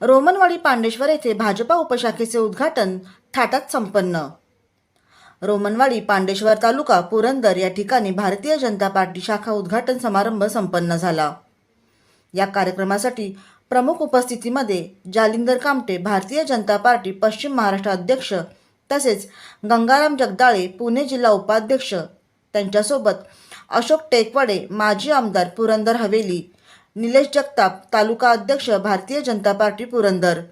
रोमनवाडी पांडेश्वर येथे भाजपा उपशाखेचे उद्घाटन थाटात संपन्न. रोमनवाडी पांडेश्वर तालुका पुरंदर या ठिकाणी भारतीय जनता पार्टी शाखा उद्घाटन समारंभ संपन्न झाला. या कार्यक्रमासाठी प्रमुख उपस्थितीमध्ये जालिंदर कामटे भारतीय जनता पार्टी पश्चिम महाराष्ट्र अध्यक्ष तसेच गंगाराम जगदाळे पुणे जिल्हा उपाध्यक्ष त्यांच्यासोबत अशोक टेकवडे माजी आमदार पुरंदर हवेली निलेश जगताप तालुका अध्यक्ष भारतीय जनता पार्टी पुरंदर.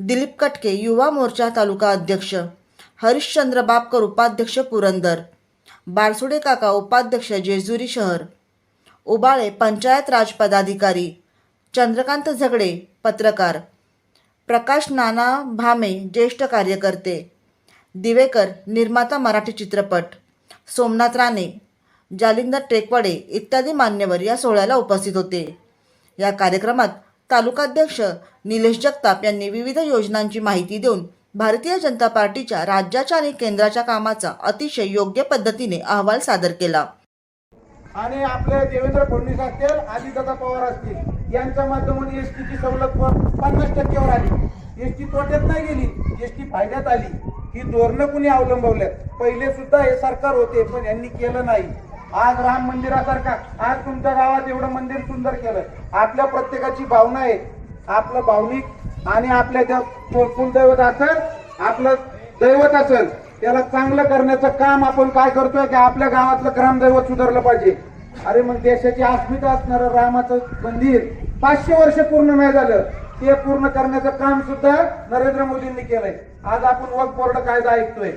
दिलीप कटके युवा मोर्चा तालुका अध्यक्ष. हरिश्चंद्र बापकर उपाध्यक्ष पुरंदर. बारसुडे काका उपाध्यक्ष जेजुरी शहर. उबाळे पंचायत राज पदाधिकारी. चंद्रकांत झगडे पत्रकार. प्रकाश नाना भामे ज्येष्ठ कार्यकर्ते. दिवेकर निर्माता मराठी चित्रपट. सोमनाथ राणे जालिंदर टेकवाडे इत्यादी मान्यवर या सोहळ्याला उपस्थित होते. या कार्यक्रमात तालुकाध्यक्ष निलेश जगताप यांनी विविध योजनांची माहिती देऊन भारतीय जनता पार्टीच्या राज्याच्या आणि केंद्राच्या कामाचा अतिशय योग्य पद्धतीने अहवाल सादर केला. आणि आपले देवेंद्र फडणवीस असतील आदिदादा पवार असतील यांच्या माध्यमातून एस टीची सवलत पन्नास टक्क्यावर आली. एस टी तोट्यात नाही गेली एस टी फायद्यात आली. ही धोरणं कुणी अवलंबवल्यात? पहिले सुद्धा हे सरकार होते पण यांनी केलं नाही. आज राम मंदिरासारखा आज तुमच्या गावात एवढं मंदिर सुंदर केलं आपल्या प्रत्येकाची भावना आहे. आपलं भावनिक आणि आपल्या त्या कुलदैवत असेल आपलं दैवत असेल त्याला चांगलं करण्याचं काम आपण काय करतोय की आपल्या गावातलं ग्रामदैवत सुधारलं पाहिजे. अरे मग देशाची अस्मिता असणारं रामाचं मंदिर पाचशे वर्ष पूर्ण नाही झालं. ते पूर्ण करण्याचं काम सुद्धा नरेंद्र मोदींनी केलंय. आज आपण वक बोर्ड कायदा ऐकतोय.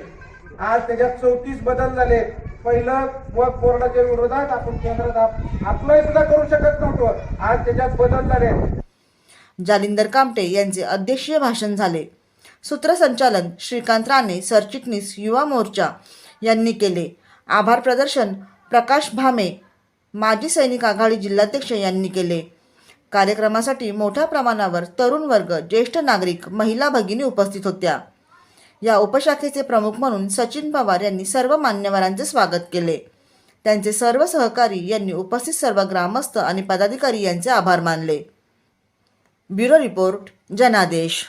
आज त्याच्यात चौतीस बदल झाले. पहिलं वक बोर्डाच्या विरोधात आपण केंद्रात आपलंही सुद्धा करू शकत नव्हतो. आज त्याच्यात बदल झाले. जालिंदर कामटे यांचे अध्यक्षीय भाषण झाले. सूत्रसंचालन श्रीकांत राणे सरचिटणीस युवा मोर्चा यांनी केले. आभार प्रदर्शन प्रकाश भामे माजी सैनिक आघाडी जिल्हाध्यक्ष यांनी केले. कार्यक्रमासाठी मोठ्या प्रमाणावर तरुण वर्ग ज्येष्ठ नागरिक महिला भगिनी उपस्थित होत्या. या उपशाखेचे प्रमुख म्हणून सचिन पवार यांनी सर्व मान्यवरांचे स्वागत केले. त्यांचे सर्व सहकारी यांनी उपस्थित सर्व ग्रामस्थ आणि पदाधिकारी यांचे आभार मानले. ब्युरो रिपोर्ट जनादेश.